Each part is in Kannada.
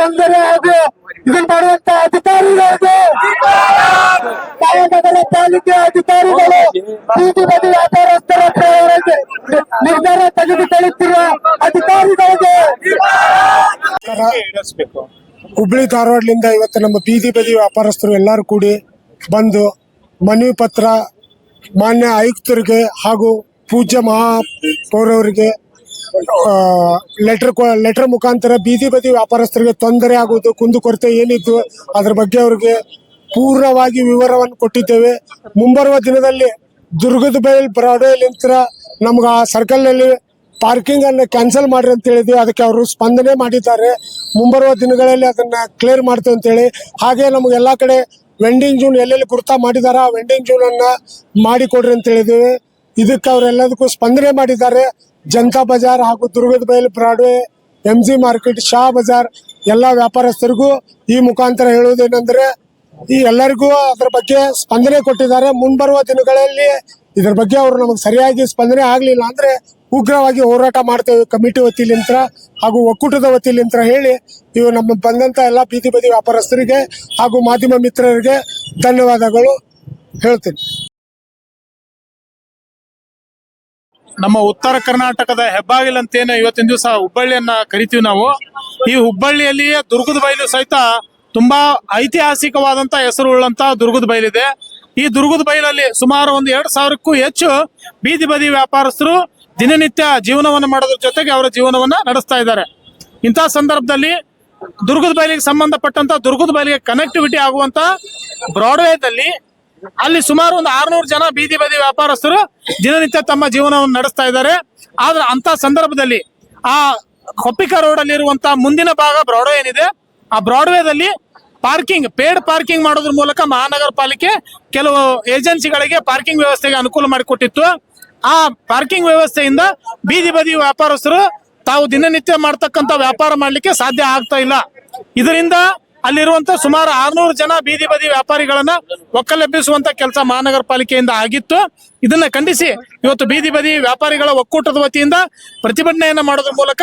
ತೊಂದರೆ ಹಾಗೂ ಇದನ್ನ ಮಾಡುವಂತ ಅಧಿಕಾರಿಗಳಿಗೆ ನಗರ ಪಾಲಿಕೆ ಅಧಿಕಾರಿಗಳು ಬೀದಿ ಬದಿ ವ್ಯಾಪಾರಸ್ಥರ ನಿರ್ಧಾರ ತೆಗೆದುಕೊಳ್ಳುತ್ತಿರುವ ಅಧಿಕಾರಿಗಳಿಗೆ ಹುಬ್ಳಿ ಧಾರವಾಡದಿಂದ ಇವತ್ತು ನಮ್ಮ ಬೀದಿ ಬದಿ ವ್ಯಾಪಾರಸ್ಥರು ಎಲ್ಲರೂ ಕೂಡಿ ಬಂದು ಮನವಿ ಪತ್ರ ಮಾನ್ಯ ಆಯುಕ್ತರಿಗೆ ಹಾಗೂ ಪೂಜ್ಯ ಮಹಾಪೌರವರಿಗೆ ಲೆಟರ್ ಲೆಟರ್ ಮುಖಾಂತರ ಬೀದಿ ಬದಿ ವ್ಯಾಪಾರಸ್ಥರಿಗೆ ತೊಂದರೆ ಆಗುವುದು ಕುಂದುಕೊರತೆ ಏನಿತ್ತು ಅದರ ಬಗ್ಗೆ ಅವರಿಗೆ ಪೂರ್ಣವಾಗಿ ವಿವರವನ್ನು ಕೊಟ್ಟಿದ್ದೇವೆ. ಮುಂಬರುವ ದಿನದಲ್ಲಿ ದುರ್ಗದ ಬೈಲ್ ಬ್ರಾಡ್ವೇಲಿಂತ್ರ ನಮ್ಗೆ ಆ ಸರ್ಕಲ್ನಲ್ಲಿ ಪಾರ್ಕಿಂಗ್ ಅನ್ನು ಕ್ಯಾನ್ಸಲ್ ಮಾಡ್ರಿ ಅಂತ ಹೇಳಿದ್ವಿ. ಅದಕ್ಕೆ ಅವರು ಸ್ಪಂದನೆ ಮಾಡಿದ್ದಾರೆ. ಮುಂಬರುವ ದಿನಗಳಲ್ಲಿ ಅದನ್ನ ಕ್ಲಿಯರ್ ಮಾಡ್ತೇವೆ ಅಂತೇಳಿ ಹಾಗೆ ನಮ್ಗೆ ಎಲ್ಲಾ ಕಡೆ ವೆಂಡಿಂಗ್ ಜೂನ್ ಎಲ್ಲೆಲ್ಲಿ ಗುರ್ತಾ ಮಾಡಿದಾರ ಆ ವೆಂಡಿಂಗ್ ಜೂನ್ ಅನ್ನ ಮಾಡಿಕೊಡ್ರಿ ಅಂತ ಹೇಳಿದ್ದೀವಿ. ಇದಕ್ಕೆ ಅವರೆಲ್ಲದಕ್ಕೂ ಸ್ಪಂದನೆ ಮಾಡಿದ್ದಾರೆ. ಜನತಾ ಬಜಾರ್ ಹಾಗೂ ದುರ್ಗದ ಬೈಲ್ Broadway M G market Shah Bazaar, ಎಲ್ಲ ವ್ಯಾಪಾರಸ್ಥರಿಗೂ ಈ ಮುಖಾಂತರ ಹೇಳುವುದೇನೆಂದ್ರೆ, ಈ ಎಲ್ಲರಿಗೂ ಅದರ ಬಗ್ಗೆ ಸ್ಪಂದನೆ ಕೊಟ್ಟಿದ್ದಾರೆ. ಮುಂಬರುವ ದಿನಗಳಲ್ಲಿ ಇದರ ಬಗ್ಗೆ ಅವರು ನಮಗೆ ಸರಿಯಾಗಿ ಸ್ಪಂದನೆ ಆಗ್ಲಿಲ್ಲ ಅಂದ್ರೆ ಉಗ್ರವಾಗಿ ಹೋರಾಟ ಮಾಡ್ತೇವೆ ಕಮಿಟಿ ವತಿಲಿಂತ್ರ ಹಾಗೂ ಒಕ್ಕೂಟದ ವತಿಲಿಂತ್ರ ಹೇಳಿ ಇವು ನಮ್ಮ ಬಂದಂತ ಎಲ್ಲ ಬೀದಿ ಬದಿ ವ್ಯಾಪಾರಸ್ಥರಿಗೆ ಹಾಗೂ ಮಾಧ್ಯಮ ಮಿತ್ರರಿಗೆ ಧನ್ಯವಾದಗಳು ಹೇಳ್ತೀನಿ. ನಮ್ಮ ಉತ್ತರ ಕರ್ನಾಟಕದ ಹೆಬ್ಬಾಗಿಲು ಅಂತೇನು ಇವತ್ತಿನ ದಿವಸ ಹುಬ್ಬಳ್ಳಿಯನ್ನ ಕರಿತೀವಿ ನಾವು. ಈ ಹುಬ್ಬಳ್ಳಿಯಲ್ಲಿಯೇ ದುರ್ಗದ ಬೈಲು ಸಹಿತ ತುಂಬಾ ಐತಿಹಾಸಿಕವಾದಂತ ಹೆಸರು ಉಳ್ಳಂತ ದುರ್ಗದ ಬಯಲಿದೆ. ಈ ದುರ್ಗದ ಬೈಲಲ್ಲಿ ಸುಮಾರು ಒಂದು ಎರಡು ಸಾವಿರಕ್ಕೂ ಹೆಚ್ಚು ಬೀದಿ ಬದಿ ವ್ಯಾಪಾರಸ್ಥರು ದಿನನಿತ್ಯ ಜೀವನವನ್ನು ಮಾಡೋದ್ರ ಜೊತೆಗೆ ಅವರ ಜೀವನವನ್ನ ನಡೆಸ್ತಾ ಇದ್ದಾರೆ. ಇಂತಹ ಸಂದರ್ಭದಲ್ಲಿ ದುರ್ಗದ ಬೈಲಿಗೆ ಸಂಬಂಧಪಟ್ಟಂತ ದುರ್ಗದ ಬೈಲಿಗೆ ಕನೆಕ್ಟಿವಿಟಿ ಆಗುವಂತ ಬ್ರಾಡ್ವೇದಲ್ಲಿ ಅಲ್ಲಿ ಸುಮಾರು ಒಂದು ಆರ್ನೂರು ಜನ ಬೀದಿ ಬದಿ ವ್ಯಾಪಾರಸ್ಥರು ದಿನನಿತ್ಯ ತಮ್ಮ ಜೀವನವನ್ನು ನಡೆಸ್ತಾ ಇದ್ದಾರೆ. ಆದ್ರೆ ಅಂತ ಸಂದರ್ಭದಲ್ಲಿ ಆ ಕೊಪ್ಪಿಕ ರೋಡ್ ಅಲ್ಲಿ ಇರುವಂತಹ ಮುಂದಿನ ಭಾಗ ಬ್ರಾಡ್ವೇ ಏನಿದೆ, ಆ ಬ್ರಾಡ್ವೇದಲ್ಲಿ ಪಾರ್ಕಿಂಗ್ ಪೇಡ್ ಪಾರ್ಕಿಂಗ್ ಮಾಡೋದ್ರ ಮೂಲಕ ಮಹಾನಗರ ಪಾಲಿಕೆ ಕೆಲವು ಏಜೆನ್ಸಿಗಳಿಗೆ ಪಾರ್ಕಿಂಗ್ ವ್ಯವಸ್ಥೆಗೆ ಅನುಕೂಲ ಮಾಡಿಕೊಟ್ಟಿತ್ತು ಆ ಪಾರ್ಕಿಂಗ್ ವ್ಯವಸ್ಥೆಯಿಂದ ಬೀದಿ ಬದಿ ವ್ಯಾಪಾರಸ್ಥರು ತಾವು ದಿನನಿತ್ಯ ಮಾಡ್ತಕ್ಕಂತ ವ್ಯಾಪಾರ ಮಾಡಲಿಕ್ಕೆ ಸಾಧ್ಯ ಆಗ್ತಾ ಇಲ್ಲ. ಇದರಿಂದ ಅಲ್ಲಿರುವಂತ ಸುಮಾರು ಆರ್ನೂರು ಜನ ಬೀದಿ ಬದಿ ವ್ಯಾಪಾರಿಗಳನ್ನ ಒಕ್ಕಲೆಬ್ಬಿಸುವಂತ ಕೆಲಸ ಮಹಾನಗರ ಪಾಲಿಕೆಯಿಂದ ಆಗಿತ್ತು. ಇದನ್ನ ಖಂಡಿಸಿ ಇವತ್ತು ಬೀದಿ ಬದಿ ವ್ಯಾಪಾರಿಗಳ ಒಕ್ಕೂಟದ ವತಿಯಿಂದ ಪ್ರತಿಭಟನೆಯನ್ನ ಮಾಡೋದ್ರ ಮೂಲಕ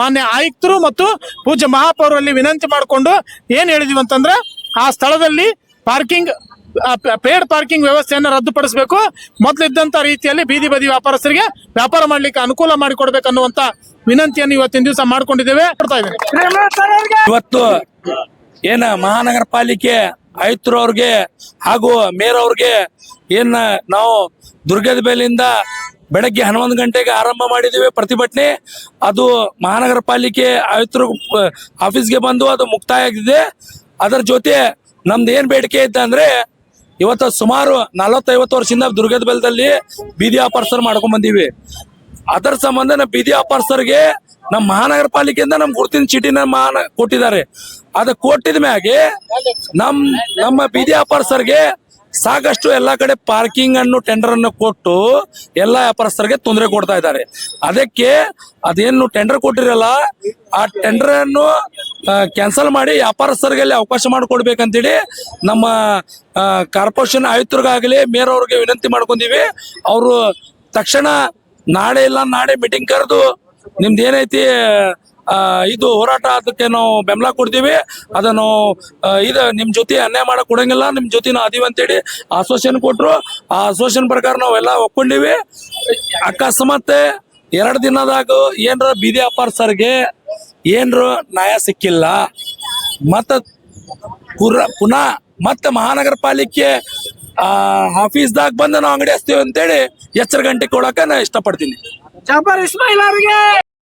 ಮಾನ್ಯ ಆಯುಕ್ತರು ಮತ್ತು ಪೂಜ್ಯ ಮಹಾಪೌರಲ್ಲಿ ವಿನಂತಿ ಮಾಡಿಕೊಂಡು ಏನ್ ಹೇಳಿದೀವಿ ಅಂತಂದ್ರೆ ಆ ಸ್ಥಳದಲ್ಲಿ ಪಾರ್ಕಿಂಗ್ ಪೇಡ್ ಪಾರ್ಕಿಂಗ್ ವ್ಯವಸ್ಥೆಯನ್ನು ರದ್ದುಪಡಿಸಬೇಕು. ಮೊದಲಿದ್ದಂತ ರೀತಿಯಲ್ಲಿ ಬೀದಿ ಬದಿ ವ್ಯಾಪಾರಸ್ಥರಿಗೆ ವ್ಯಾಪಾರ ಮಾಡ್ಲಿಕ್ಕೆ ಅನುಕೂಲ ಮಾಡಿಕೊಡ್ಬೇಕು ಅನ್ನುವಂತ ವಿನಂತಿಯನ್ನು ಇವತ್ತಿನ ದಿವಸ ಮಾಡ್ಕೊಂಡಿದ್ದೇವೆ. ಇವತ್ತು ಏನ ಮಹಾನಗರ ಪಾಲಿಕೆ ಆಯುಕ್ತರು ಅವ್ರಿಗೆ ಹಾಗೂ ಮೇಯರ್ ಅವ್ರಿಗೆ ಏನ್ ನಾವು ದುರ್ಗದ ಬೇಲಿಂದ ಬೆಳಗ್ಗೆ ಹನ್ನೊಂದು ಗಂಟೆಗೆ ಆರಂಭ ಮಾಡಿದ್ದೀವಿ ಪ್ರತಿಭಟನೆ. ಅದು ಮಹಾನಗರ ಪಾಲಿಕೆ ಆಯುಕ್ತರು ಆಫೀಸ್ಗೆ ಬಂದು ಅದು ಮುಕ್ತಾಯ ಆಗಿದೆ ಅದರ ಜೊತೆ ನಮ್ದು ಏನ್ ಬೇಡಿಕೆ ಇದ್ದ ಅಂದ್ರೆ ಇವತ್ತು ಸುಮಾರು ನಲವತ್ತೈವತ್ತು ವರ್ಷದಿಂದ ದುರ್ಗದ ಬೆಲದಲ್ಲಿ ಬೀದಿ ಅಪಾರ್ಸರ್ ಮಾಡ್ಕೊಂಡ್ ಬಂದಿವಿ. ಅದರ ಸಂಬಂಧ ಬೀದಿ ವ್ಯಾಪಾರಸ್ಥರಿಗೆ ನಮ್ಮ ಮಹಾನಗರ ಪಾಲಿಕೆಯಿಂದ ನಮ್ ಗುರುತಿನ ಚೀಟಿನ ಮಹಾನ ಕೊಟ್ಟಿದ್ದಾರೆ. ಅದ ಕೊಟ್ಟಿದ ಮ್ಯಾಗೆ ನಮ್, ನಮ್ಮ ಬೀದಿ ವ್ಯಾಪಾರಸ್ಥರಿಗೆ ಸಾಕಷ್ಟು ಎಲ್ಲಾ ಕಡೆ ಪಾರ್ಕಿಂಗ್ ಅನ್ನು ಟೆಂಡರ್ ಅನ್ನು ಕೊಟ್ಟು ಎಲ್ಲಾ ವ್ಯಾಪಾರಸ್ಥರಿಗೆ ತೊಂದರೆ ಕೊಡ್ತಾ ಇದ್ದಾರೆ. ಅದಕ್ಕೆ ಅದೇನು ಟೆಂಡರ್ ಕೊಟ್ಟಿರಲ್ಲ, ಆ ಟೆಂಡರ್ ಅನ್ನು ಕ್ಯಾನ್ಸಲ್ ಮಾಡಿ ವ್ಯಾಪಾರಸ್ಥರಿಗೆ ಅವಕಾಶ ಮಾಡಿಕೊಡ್ಬೇಕಂತೇಳಿ ನಮ್ಮ ಕಾರ್ಪೊರೇಷನ್ ಆಯುಕ್ತರಿಗಾಗಲಿ ಮೇಯರ್ ಅವ್ರಿಗೆ ವಿನಂತಿ ಮಾಡ್ಕೊಂಡಿವಿ. ಅವರು ತಕ್ಷಣ ನಾಳೆ ಇಲ್ಲ, ನಾಳೆ ಮೀಟಿಂಗ್ ಕರೆದು ನಿಮ್ದು ಏನೈತಿ ಇದು ಹೋರಾಟ ಅದಕ್ಕೆ ನಾವು ಬೆಂಬಲ ಕೊಡ್ತೀವಿ. ಅದನ್ನು ಇದು ನಿಮ್ ಜೊತೆ ಅನ್ಯಾಯ ಮಾಡಕ್ ಕೊಡಂಗಿಲ್ಲ. ನಿಮ್ಮ ಜೊತೆ ನಾವು ಅದೀವಿ ಅಂತೇಳಿ ಅಸೋಸಿಯೇಷನ್ ಕೊಟ್ರು. ಆ ಅಸೋಸಿಯೇಷನ್ ಪ್ರಕಾರ ನಾವೆಲ್ಲ ಒಪ್ಕೊಂಡಿವಿ. ಅಕಸ್ಮಾತ್ ಎರಡು ದಿನದಾಗ ಏನರ ಬೀದಿ ವ್ಯಾಪಾರಸ್ಥರಿಗೆ ಏನ್ರ ನ್ಯಾಯ ಸಿಕ್ಕಿಲ್ಲ. ಮತ್ತ ಪುರ, ಪುನಃ ಮತ್ತೆ ಮಹಾನಗರ ಪಾಲಿಕೆ ಆಫೀಸ್ದಾಗ ಬಂದು ನಾವು ಅಂಗಡಿ ಹಚ್ತೀವಿ ಅಂತೇಳಿ ಎಚ್ಚರ ಗಂಟೆ ಕೊಡಕ ನಾ ಇಷ್ಟಪಡ್ತೀನಿ. Jabar Ismail lari.